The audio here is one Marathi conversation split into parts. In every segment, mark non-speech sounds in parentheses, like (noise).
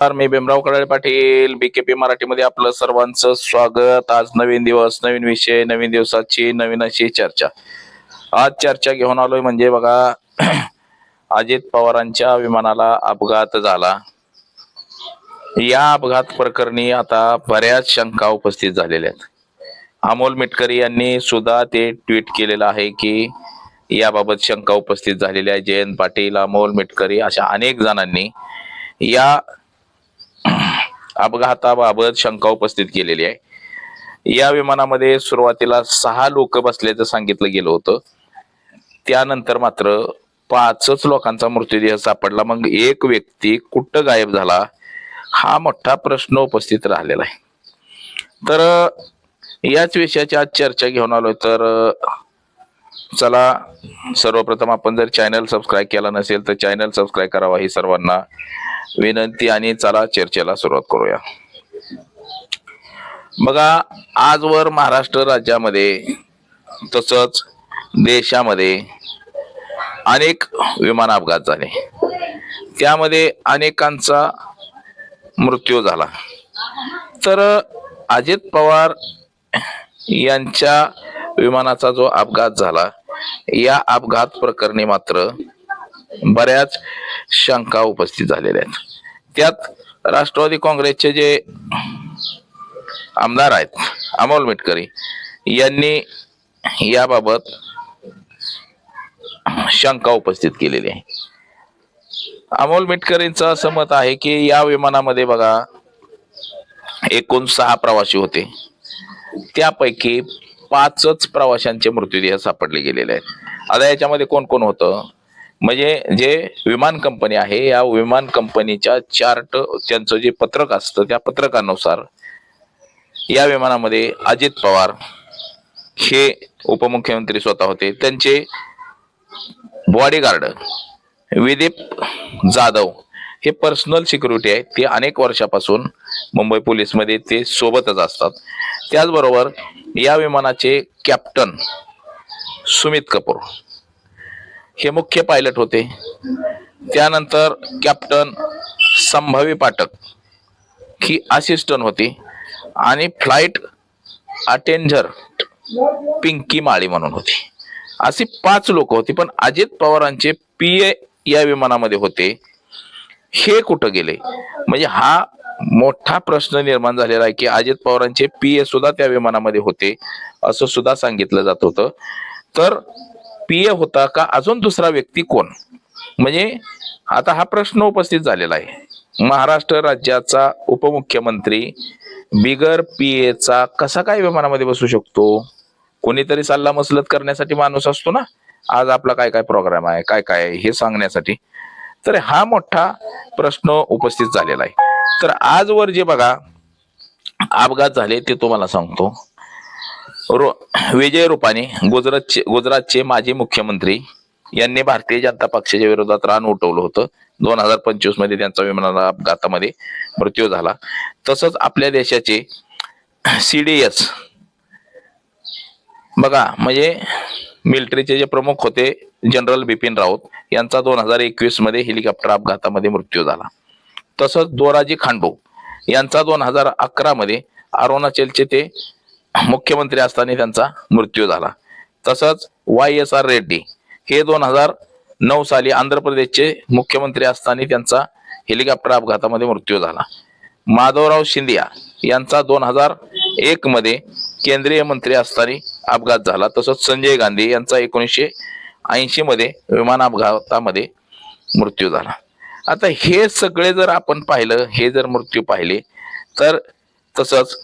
नमस्कार मी भीमराव कडाळे पाटील. बीकेपी मराठीमध्ये आपलं सर्वांचं स्वागत. आज नवीन दिवस नवीन विषय नवीन दिवसाची नवीन अशी चर्चा. आज चर्चा घेऊन आलोय म्हणजे बघा (clears throat) अजित पवारांच्या विमानाला अपघात झाला. या अपघात प्रकरणी आता बऱ्याच शंका उपस्थित झालेल्या आहेत. अमोल मिटकरी यांनी सुद्धा ते ट्विट केलेलं आहे की याबाबत शंका उपस्थित झालेल्या आहे जयंत पाटील अमोल मिटकरी अशा अनेक जणांनी या अपघाताबाबत शंका उपस्थित केलेली आहे. या विमानामध्ये सुरुवातीला सहा लोक बसल्याचं सांगितलं गेलं होतं. त्यानंतर मात्र पाचच लोकांचा मृत्यूदेह सापडला. मग एक व्यक्ती कुठं गायब झाला हा मोठा प्रश्न उपस्थित राहिलेला आहे. तर याच विषयाची आज चर्चा घेऊन आलोय. तर चला सर्वप्रथम आपण जर चॅनल सबस्क्राईब केला नसेल तर चॅनल सबस्क्राईब करावा ही सर्वांना विनंती आणि चला चर्चेला सुरुवात करूया. बघा आजवर महाराष्ट्र राज्यामध्ये तसंच देशामध्ये अनेक विमान अपघात झाले. त्यामध्ये अनेकांचा मृत्यू झाला. तर अजित पवार यांच्या विमानाचा जो अपघात झाला या अपघात प्रकरणी मात्र बऱ्याच शंका उपस्थित झालेल्या आहेत. त्यात राष्ट्रवादी काँग्रेसचे जे आमदार आहेत अमोल मिटकरी यांनी याबाबत शंका उपस्थित केलेली आहे. अमोल मिटकरींचं असं मत आहे की या विमानामध्ये बघा एकूण सहा प्रवासी होते. त्यापैकी पाचच प्रवाशांचे मृत्यूदेह सापडले गेलेले आहेत. आता याच्यामध्ये कोण कोण होतं? म्हणजे जे विमान कंपनी आहे या विमान कंपनीच्या चार्ट त्यांचं जे पत्रक असतं त्या पत्रकानुसार या विमानामध्ये अजित पवार हे उपमुख्यमंत्री स्वतः होते. त्यांचे बॉडीगार्ड विदीप जाधव हे पर्सनल सिक्युरिटी आहे ते अनेक वर्षापासून मुंबई पोलीसमध्ये ते सोबतच असतात. त्याचबरोबर या विमानाचे कॅप्टन सुमित कपूर हे मुख्य पायलट होते. त्यानंतर कॅप्टन संभावी पाठक ही असिस्टंट होती आणि फ्लाईट अटेंडर पिंकी माळी म्हणून होती. अशी पाच लोक होती पण अजित पवारांचे पी ए या विमानामध्ये होते. हे कुठं गेले? म्हणजे हा मोठा प्रश्न निर्माण झालेला आहे की अजित पवारांचे पी ए सुद्धा त्या विमानामध्ये होते असं सुद्धा सांगितलं जात होतं. तर पी ए होता का? अजून दुसरा व्यक्ती कोण? म्हणजे आता हा प्रश्न उपस्थित झालेला आहे. महाराष्ट्र राज्याचा उपमुख्यमंत्री बिगर पी एचा कसा काय विमानामध्ये बसू शकतो? कोणीतरी सल्ला मसलत करण्यासाठी माणूस असतो ना? आज आपला काय काय प्रोग्राम आहे काय काय हे सांगण्यासाठी. तर हा मोठा प्रश्न उपस्थित झालेला आहे. तर आजवर जे बघा अपघात झाले ते तुम्हाला सांगतो. रो विजय रूपाने गुजरातचे गुजरातचे माजी मुख्यमंत्री यांनी भारतीय जनता पक्षाच्या विरोधात रान उठवलं होतं. दोन हजार पंचवीसमध्ये त्यांचा विमानाला अपघातामध्ये मृत्यू झाला. तसंच आपल्या देशाचे सीडीएस बघा म्हणजे मिलिटरीचे जे प्रमुख होते जनरल बिपिन राऊत यांचा दोन हजार एकवीसमध्ये हेलिकॉप्टर अपघातामध्ये मृत्यू झाला. तसंच दोराजी खांडू यांचा दोन हजार अकरा मध्ये अरुणाचलचे ते मुख्यमंत्री असताना त्यांचा मृत्यू झाला. तसंच वाय एस आर रेड्डी हे दोन हजार नऊ साली आंध्र प्रदेशचे मुख्यमंत्री असताना त्यांचा हेलिकॉप्टर अपघातामध्ये मृत्यू झाला. माधवराव शिंदिया यांचा दोन हजार एक मध्ये केंद्रीय मंत्री असताना अपघात झाला. तसंच संजय गांधी यांचा एकोणीसशे ऐंशी मध्ये विमान अपघातामध्ये मृत्यू झाला. आता हे सगळे जर आपण पाहिलं हे जर मृत्यू पाहिले तर तसंच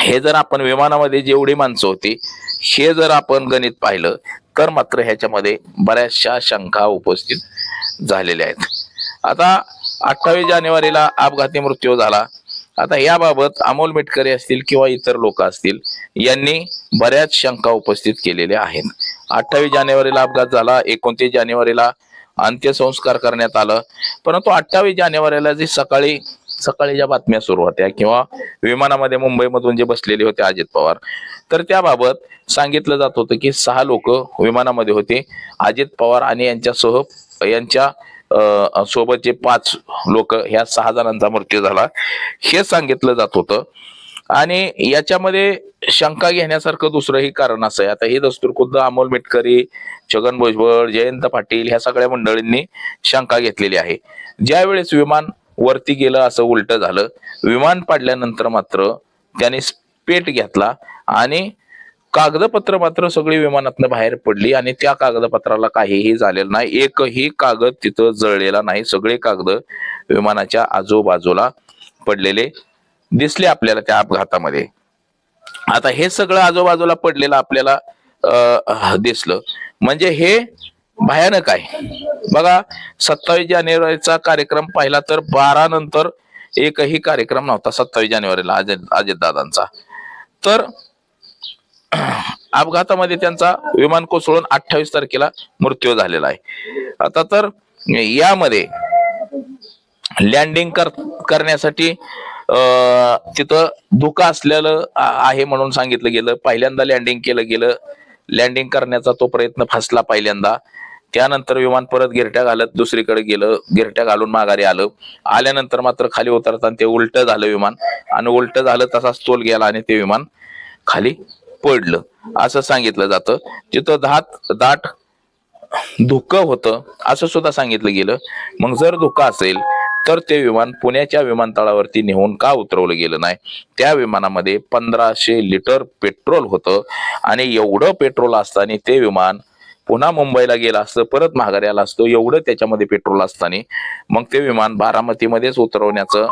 हे जर आपण विमानामध्ये जेवढी माणसं होती हे जर आपण गणित पाहिलं तर मात्र ह्याच्यामध्ये बऱ्याचशा शंका उपस्थित झालेल्या आहेत. आता अठ्ठावीस जानेवारीला अपघाती मृत्यू झाला. आता याबाबत अमोल मिटकरी असतील किंवा इतर लोक असतील यांनी बऱ्याच शंका उपस्थित केलेल्या आहेत. अठ्ठावीस जानेवारीला अपघात झाला एकोणतीस जानेवारीला अंत्यसंस्कार करण्यात आलं. परंतु अठ्ठावीस जानेवारीला जी सकाळी सकाळी ज्या बातम्या सुरू होत्या किंवा विमानामध्ये मुंबईमधून जे बसलेले होते अजित पवार तर त्याबाबत सांगितलं जात होतं की सहा लोक विमानामध्ये होते. अजित पवार आणि यांच्यासह यांच्या सोबत जे पाच लोक ह्या सहा जणांचा मृत्यू झाला. हे सांगितलं जात होतं. आणि याच्यामध्ये शंका घेण्यासारखं दुसरंही कारण असं आहे. आता हे दस्तूर खुद्द अमोल मिटकरी छगन भुजबळ जयंत पाटील ह्या सगळ्या मंडळींनी शंका घेतलेली आहे. ज्यावेळेस विमान वरती गेलं असं उलट झालं विमान पाडल्यानंतर मात्र त्याने पेट घेतला आणि कागदपत्र मात्र सगळी विमानातनं बाहेर पडली आणि त्या कागदपत्राला काहीही झालेलं नाही. एकही कागद तिथं जळलेला नाही. सगळे कागद विमानाच्या आजूबाजूला पडलेले दिसले आपल्याला त्या अपघातामध्ये. आता हे सगळं आजूबाजूला पडलेलं आपल्याला अं, दिसलं. म्हणजे हे भयानक आहे. बघा सत्तावीस जानेवारीचा कार्यक्रम पाहिला तर बारा नंतर एकही कार्यक्रम नव्हता सत्तावीस जानेवारीला अजित अजितदादांचा. तर अपघातामध्ये त्यांचा विमान कोसळून अठ्ठावीस तारखेला मृत्यू झालेला आहे. आता तर यामध्ये लँडिंग कर करण्यासाठी तिथं धोका असलेलं आहे म्हणून सांगितलं गेलं. पहिल्यांदा लँडिंग केलं गेलं. लँडिंग करण्याचा तो प्रयत्न फसला पहिल्यांदा. त्यानंतर विमान परत गिरट्या घालत दुसरीकडे गेलं. गिरट्या घालून माघारी आलं. आल्यानंतर मात्र खाली उतरताना ते उलट झालं विमान. आणि उलट झालं तसाच तोल गेला आणि ते विमान खाली पडलं. असं सांगितलं जातं. तिथं दात दाट धुकं होतं असं सुद्धा सांगितलं गेलं. मग जर धुकं असेल तर ते विमान पुण्याच्या विमानतळावरती नेऊन का उतरवलं गेलं नाही? त्या विमानामध्ये पंधराशे लिटर पेट्रोल होतं आणि एवढं पेट्रोल असताना ते विमान पुन्हा मुंबईला गेलं असतं परत माघारी असतं एवढं त्याच्यामध्ये पेट्रोल असताना. मग ते विमान बारामतीमध्येच उतरवण्याचं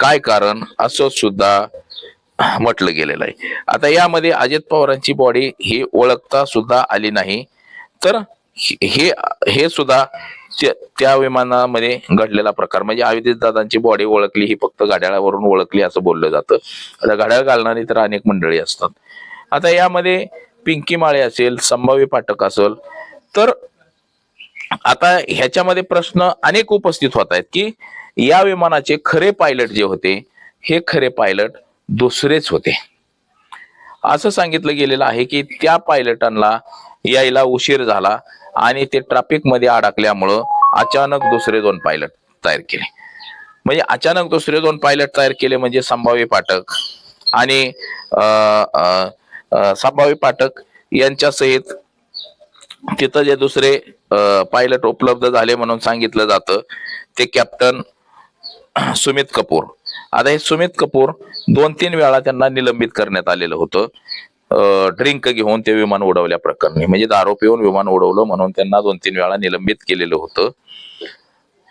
काय कारण असं सुद्धा म्हटलं गेलेलं आहे. आता यामध्ये अजित पवारांची बॉडी ही ओळखता सुद्धा आली नाही. तर हे हे सुद्धा त्या- विमानामध्ये घडलेला प्रकार. म्हणजे अजित दादांची बॉडी ओळखली ही फक्त गाड्यावरून ओळखली असं बोललं जातं. आता गाड्या घालणारी तर अनेक मंडळी असतात. आता यामध्ये पिंकी माळे असेल संभाव्य पाठक असेल तर आता ह्याच्यामध्ये प्रश्न अनेक उपस्थित होत आहेत की या विमानाचे खरे पायलट जे होते हे खरे पायलट दुसरेच होते. असं सांगितलं गेलेलं आहे की त्या पायलटांना यायला उशीर झाला. आणि ते ट्रॅफिकमध्ये अडकल्यामुळं अचानक दुसरे दोन पायलट तयार केले. म्हणजे अचानक दुसरे दोन पायलट तयार केले म्हणजे संभाव्य पाठक आणि अं, संभाव्य पाठक यांच्या सहित तिथं जे दुसरे पायलट उपलब्ध झाले म्हणून सांगितलं जातं ते कॅप्टन सुमित कपूर. आता हे सुमित कपूर दोन तीन वेळा त्यांना निलंबित करण्यात आलेलं होतं. ड्रिंक घेऊन ते विमान उडवल्या प्रकरणी. म्हणजे दारू पिऊन विमान उडवलं म्हणून त्यांना दोन तीन वेळा निलंबित केलेलं होतं.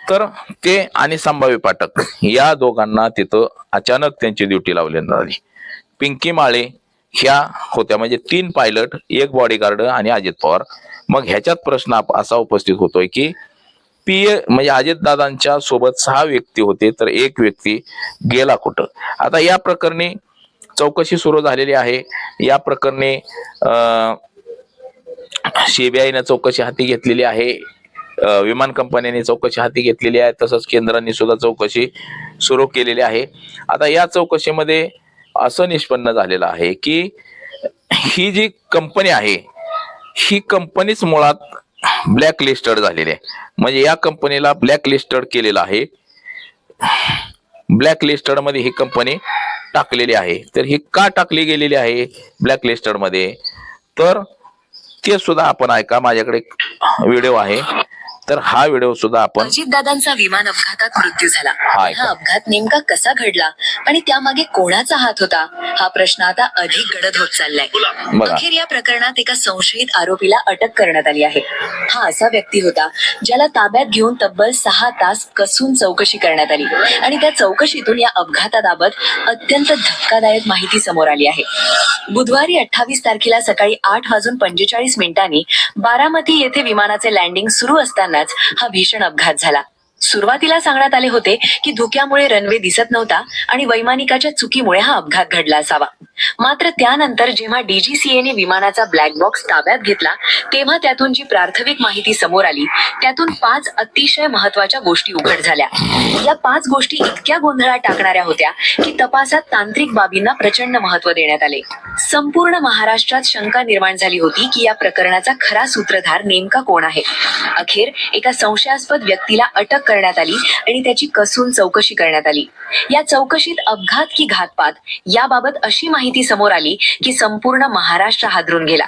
तर ते आणि संभाव्य पाठक या दोघांना तिथं अचानक त्यांची ड्युटी लावलेली आली पिंकी माळे ह्या होत्या. म्हणजे तीन पायलट एक बॉडीगार्ड आणि अजित पवार. मग ह्याच्यात प्रश्न आप- असा उपस्थित होतोय की पी ए म्हणजे अजितदादांच्या सोबत सहा व्यक्ती होते तर एक व्यक्ती गेला कुठं? आता या प्रकरणी चौकशी सुरू झालेली आहे. या प्रकरणी सीबीआयनं चौकशी हाती घेतलेली आहे. विमान कंपन्यांनी चौकशी हाती घेतलेली आहे. तसंच केंद्रांनी सुद्धा चौकशी सुरू केलेली आहे. आता या चौकशीमध्ये असं निष्पन्न झालेलं आहे की ही जी कंपनी आहे ही कंपनीच मुळात ब्लॅक लिस्टेड झालेली आहे. म्हणजे या कंपनीला ब्लॅक लिस्टेड केलेलं आहे. ब्लॅक लिस्टेडमध्ये ही कंपनी टाकलेली आहे. तर ही का टाकली गेलेली आहे ब्लॅक लिस्टेडमध्ये तर ते सुद्धा आपण ऐका. माझ्याकडे व्हिडिओ आहे. तर हा व्हिडिओ सुद्धा आपण अजितदादांचा विमान अपघातात मृत्यू झाला. हा अपघात नेमका कसा घडला आणि त्यामागे कोणाचा हात होता हा प्रश्न आता अधिक गडद होत चाललाय. अखेर या प्रकरणात एका संशयित आरोपीला अटक करण्यात आली आहे. हा असा व्यक्ती होता ज्याला ताब्यात घेऊन तब्बल सहा तास कसून चौकशी करण्यात आली. आणि त्या चौकशीतून या अपघाताबाबत अत्यंत धक्कादायक माहिती समोर आली आहे. बुधवारी अठ्ठावीस तारखेला सकाळी आठ वाजून पंचेचाळीस मिनिटांनी बारामती येथे विमानाचे लँडिंग सुरू असतानाच हा भीषण अपघात झाला. सुरुवातीला सांगण्यात आले होते की धुक्यामुळे रनवे दिसत नव्हता आणि वैमानिकाच्या चुकीमुळे हा अपघात घडला असावा. मात्र त्यानंतर जेव्हा डीजीसीएने विमानाचा ब्लॅक बॉक्स ताब्यात घेतला तेव्हा त्यातून जी प्राथमिक माहिती समोर आली त्यातून पाच अतिशय महत्त्वाच्या गोष्टी उघड झाल्या. या पाच गोष्टी इतक्या गोंधळात टाकणाऱ्या होत्या की तपासात तांत्रिक बाबींना प्रचंड महत्त्व देण्यात आले. संपूर्ण महाराष्ट्रात शंका निर्माण झाली होती की या प्रकरणाचा खरा सूत्रधार नेमका कोण आहे? अखेर एका संशयास्पद व्यक्तीला अटक करण्यात आली आणि त्याची कसून चौकशी करण्यात आली. या चौकशीत अपघात की घातपात याबाबत अशी माहिती समोर आली की संपूर्ण महाराष्ट्र हादरून गेला.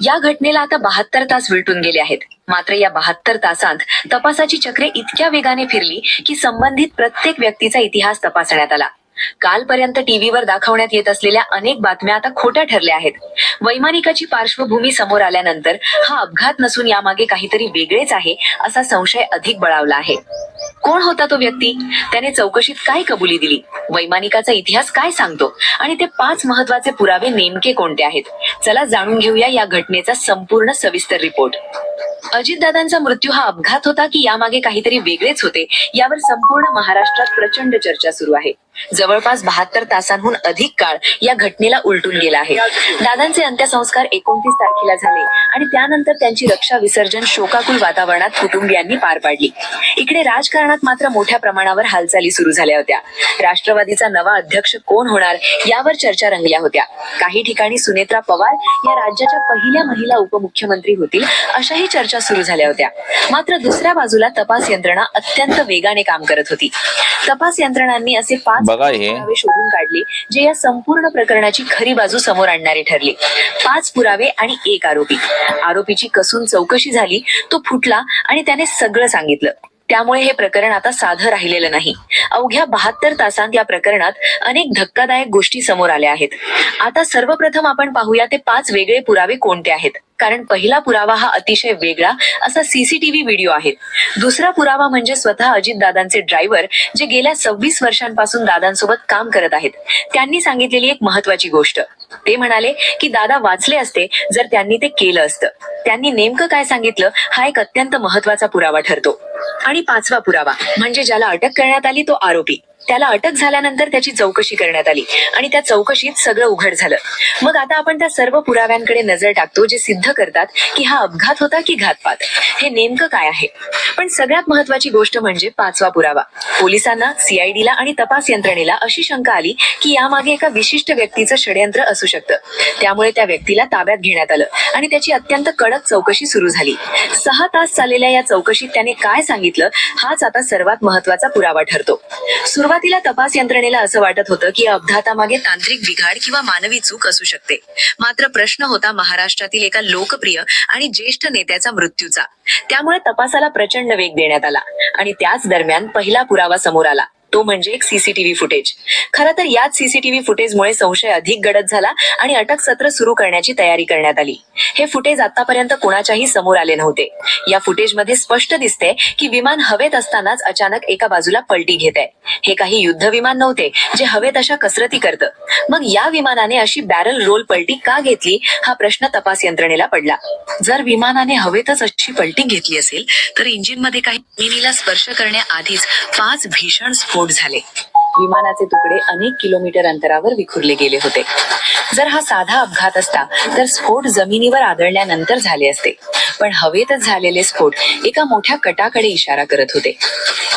या घटनेला आता बहात्तर तास विलटून गेले आहेत. मात्र या बहात्तर तासांत तपासाची चक्रे इतक्या वेगाने फिरली की संबंधित प्रत्येक व्यक्तीचा इतिहास तपासण्यात आला. कालपर्यंत टीव्हीवर दाखवण्यात येत असलेल्या अनेक बातम्या आता खोट्या ठरल्या आहेत. वैमानिकाची पार्श्वभूमी समोर आल्यानंतर हा अपघात नसून यामागे काहीतरी वेगळेच आहे असा संशय अधिक बळावला आहे. कोण होता तो व्यक्ती? त्याने चौकशीत काय कबुली दिली? वैमानिकाचा इतिहास काय सांगतो? आणि ते पाच महत्त्वाचे पुरावे नेमके कोणते आहेत? चला जाणून घेऊया या घटनेचा संपूर्ण सविस्तर रिपोर्ट. अजितदादांचा मृत्यू हा अपघात होता की यामागे काहीतरी वेगळेच होते यावर संपूर्ण महाराष्ट्रात प्रचंड चर्चा सुरू आहे. जवळपास बहात्तर तासांहून अधिक काळ या घटनेला उलटून गेला आहे. दादांचे अंत्यसंस्कार एकोणतीस तारखेला झाले आणि त्यानंतर त्यांची रक्षा विसर्जन शोकाकुल वातावरणात कुटुंबियांनी पार पाडली. इकडे राजकारणात मात्र मोठ्या प्रमाणावर हालचाली सुरू झाल्या होत्या. राष्ट्रवादीचा नवा अध्यक्ष कोण होणार यावर चर्चा रंगल्या होत्या. काही ठिकाणी सुनेत्रा पवार या राज्याच्या पहिल्या महिला उपमुख्यमंत्री होतील अशाही चर्चा सुरू झाल्या होत्या. मात्र दुसऱ्या बाजूला तपास यंत्रणा अत्यंत वेगाने काम करत होती. तपास यंत्रणांनी असे पाच बघा हे. पुरावे शोधून काढले जे या संपूर्ण प्रकरणाची खरी बाजू समोर आणणारे ठरले. पाच पुरावे आणि एक आरोपी. आरोपीची कसून चौकशी झाली तो फुटला आणि त्याने सगळं सांगितलं. त्यामुळे हे प्रकरण आता साधं राहिलेलं नाही. अवघ्या बहात्तर तासांत या प्रकरणात अनेक धक्कादायक गोष्टी समोर आल्या आहेत. आता सर्वप्रथम आपण पाहूया ते पाच वेगळे पुरावे कोणते आहेत? कारण पहिला पुरावा हा अतिशय वेगळा असा सीसीटीव्ही व्हिडिओ आहे. दुसरा पुरावा म्हणजे स्वतः अजितदादांचे ड्रायव्हर जे गेल्या सव्वीस वर्षांपासून दादांसोबत काम करत आहेत. त्यांनी सांगितलेली एक महत्वाची गोष्ट ते म्हणाले की दादा वाचले असते जर त्यांनी ते केलं असतं. त्यांनी नेमकं काय सांगितलं? हा एक अत्यंत महत्त्वाचा पुरावा ठरतो. आणि पाचवा पुरावा म्हणजे ज्याला अटक करण्यात आली तो आरोपी. त्याला अटक झाल्यानंतर त्याची चौकशी करण्यात आली आणि त्या चौकशीत सगळं उघड झालं. मग आता आपण त्या सर्व पुराव्यांकडे नजर टाकतो जे सिद्ध करतात की हा अपघात होता की घातपात. हे नेमकं काय आहे? पण सगळ्यात महत्वाची गोष्ट म्हणजे पाचवा पुरावा. पोलिसांना सीआयडीला आणि तपास यंत्रणेला अशी शंका आली की यामागे एका विशिष्ट व्यक्तीचं षडयंत्र असू शकतं. त्यामुळे त्या व्यक्तीला ताब्यात घेण्यात आलं आणि त्याची अत्यंत कडक चौकशी सुरू झाली. सहा तास चाललेल्या या चौकशीत त्याने काय सांगितलं हाच आता सर्वात महत्त्वाचा पुरावा ठरतो. सुरुवातीला तपास यंत्रणेला असं वाटत होतं की या अपघातामागे तांत्रिक बिघाड किंवा मानवी चूक असू शकते. मात्र प्रश्न होता महाराष्ट्रातील एका लोकप्रिय आणि ज्येष्ठ नेत्याचा मृत्यूचा. त्यामुळे तपासाला प्रचंड वेग देण्यात आला आणि त्याच दरम्यान पहिला पुरावा समोर आला. तो म्हणजे एक सीसीटीव्ही फुटेज खरं तर याच सीसीटीव्ही फुटेजमुळे संशय अधिक गडद झाला आणि अटक सत्र सुरू करण्याची तयारी करण्यात आली. हे फुटेज आतापर्यंत कोणाच्याही समोर आले नव्हते. या फुटेजमध्ये स्पष्ट दिसते की विमान हवेत असतानाच अचानक एका बाजूला पलटी घेत आहे. हे काही युद्ध विमान नव्हते जे हवेत अशा कसरती करतं. मग या विमानाने अशी बॅरल रोल पलटी का घेतली? हा प्रश्न तपास यंत्रणेला पडला. जर विमानाने हवेतच अशी पलटी घेतली असेल तर इंजिनमध्ये काही जमिनीला स्पर्श करण्याआधीच पाच भीषण स्फोट झाले. विमानाचे तुकडे अनेक किलोमीटर अंतरावर विखुरले गेले होते. जर हा साधा अपघात असता तर स्फोट जमिनीवर आदळल्यानंतर झाले असते. पण हवेतच झालेले स्फोट एका मोठ्या कटाकडे इशारा करत होते.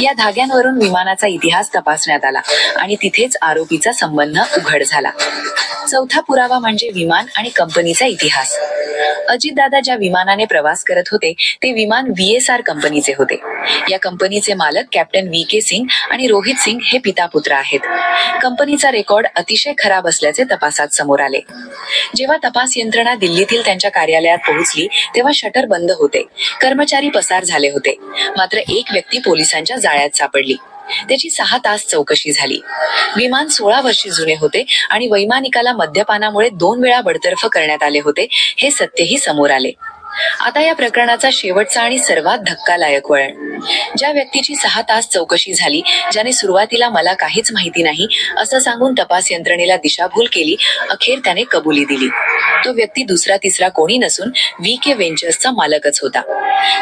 या धाग्यांवरून विमानाचा इतिहास तपासण्यात आला आणि तिथेच आरोपीचा संबंध उघड झाला. चौथा पुरावा म्हणजे विमान आणि कंपनीचा इतिहास. अजितदादा ज्या विमानाने प्रवास करत होते ते विमान व्ही एस आर कंपनीचे होते. या कंपनीचे मालक कॅप्टन व्ही के सिंग आणि रोहित सिंग हे पिता पुत्र आहेत. कंपनीचा रेकॉर्ड अतिशय खराब असल्याचे तपासात समोर आले. जेव्हा तपास यंत्रणा दिल्लीतील त्यांच्या कार्यालयात पोहोचली तेव्हा शटर बंद होते. कर्मचारी पसार झाले होते. मात्र एक व्यक्ती पोलिसांच्या जाळ्यात सापडली. त्याची सहा तास चौकशी झाली. विमान सोळा वर्षे जुने होते आणि वैमानिकाला मद्यपानामुळे दोन वेळा बडतर्फ करण्यात आले होते हे सत्यही समोर आले. आता या प्रकरणाचा शेवटचा आणि सर्वात धक्कालायक वळण. ज्या व्यक्तीची सहा तास चौकशी झाली ज्याने सुरुवातीला मला काहीच माहिती नाही असं सांगून तपास यंत्रणेला दिशाभूल केली अखेर त्याने कबुली दिली. तो व्यक्ती दुसरा तिसरा कोणी नसून व्ही के व्हेंचर्सचा मालकच होता.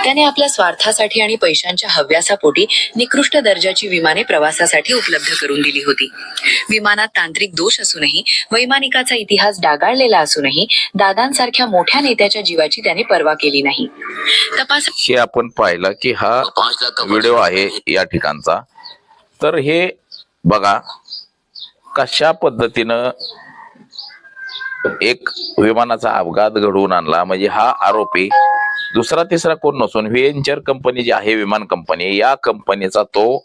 त्याने आपल्या स्वार्थासाठी आणि पैशांच्या हव्यासापोटी निकृष्ट दर्जाची विमाने प्रवासासाठी उपलब्ध करून दिली होती. विमानात तांत्रिक दोष असूनही वैमानिकाचा इतिहास डागाळलेला असूनही दादांसारख्या मोठ्या नेत्याच्या जीवाची त्याने परवा केली नाही. तपास हे आपण पाहिलं की हा व्हिडिओ आहे या ठिकाणचा. तर हे बघा कशा पद्धतीनं एक विमानाचा अपघात घडवून आणला. म्हणजे हा आरोपी दुसरा तिसरा कोण नसून व्हेंचर कंपनी जी आहे विमान कंपनी या कंपनीचा तो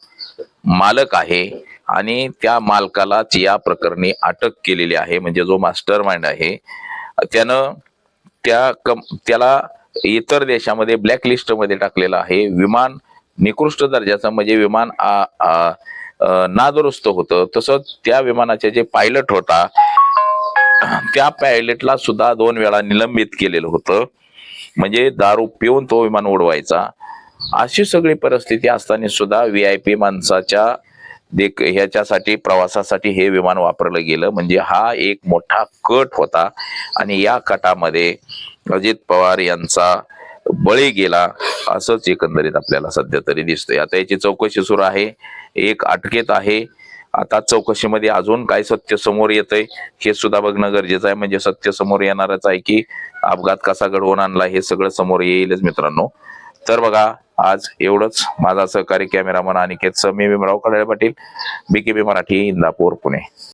मालक आहे. आणि त्या मालकालाच या प्रकरणी अटक केलेली आहे. म्हणजे जो मास्टर माइंड आहे त्यानं त्या कम त्याला इतर देशामध्ये ब्लॅक लिस्टमध्ये टाकलेलं आहे. विमान निकृष्ट दर्जाचं म्हणजे विमान आ- आ- आ, नादुरुस्त होतं. तसंच त्या विमानाचे जे पायलट होता त्या पायलटला सुद्धा दोन वेळा निलंबित केलेलं होतं. म्हणजे दारू पिऊन तो विमान उडवायचा. अशी सगळी परिस्थिती असताना सुद्धा व्ही आय पी माणसाच्या ह्याच्यासाठी प्रवासासाठी हे विमान वापरलं गेलं. म्हणजे हा एक मोठा कट होता. आणि या कटामध्ये अजित पवार यांचा बळी गेला असंच एकंदरीत आपल्याला सध्या तरी दिसतंय. आता याची चौकशी सुरू आहे. एक अटकेत आहे. आता चौकशीमध्ये अजून काय सत्य समोर येतंय हे सुद्धा बघणं गरजेचं आहे. म्हणजे सत्य समोर येणारच आहे की अपघात कसा घडवून आणला हे सगळं समोर येईलच मित्रांनो. तर बघा आज एवढंच. माझा सहकारी कॅमेरामन अनिकेत समी भीमराव कडाळे पाटील बीकेबी मराठी इंदापूर पुणे.